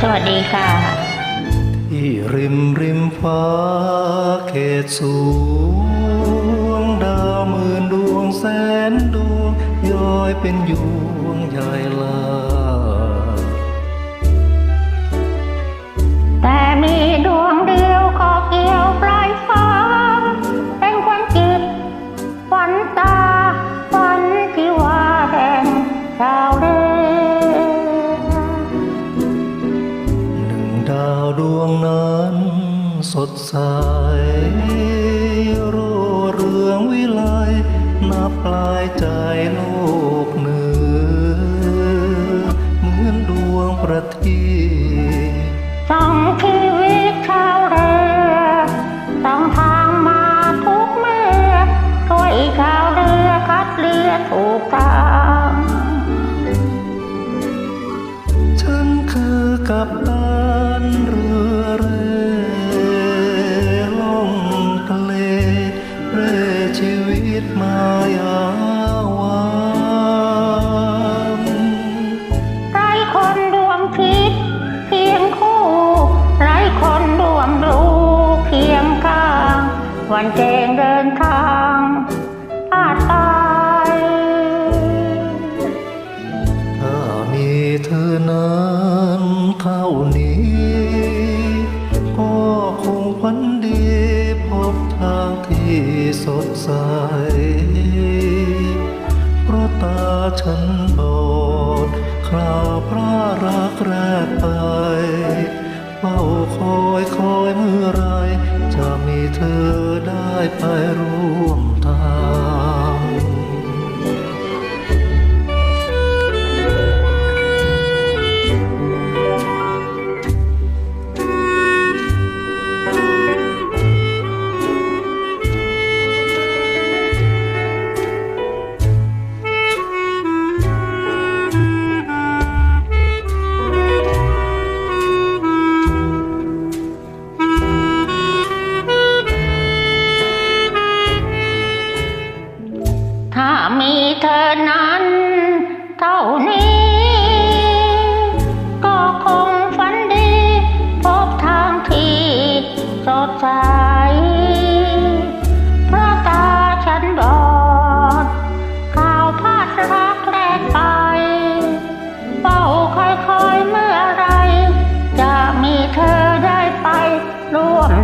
สวัสดีค่ะ ที่ริมริมฟ้าเขตสูง ดาวหมื่นดวงแสนดวงย้อยเป็นยวงใหญ่ลา ดาวดวงนั้นสดใสโรเรืองวิไลนับปลายใจโลกเหนือ เหมือนดวงประที วันเจงเดินทางพาดตายถ้ามีเธอนั้นเท่านี้ ก็คงพันดีพบทางที่สดใส เพราะตาฉันบอดคราวพระรักแรกไปเฝ้าคอยคอยเมื่อไร เธอได้ไปร่วม เธอนั้น เท่านี้ ก็คงฝันดี พบทางที่สดใสเพราะตาฉันบอดข่าวพาดรักแลกไปเฝ้าคอยๆเมื่อไร จะมีเธอได้ไปร่วม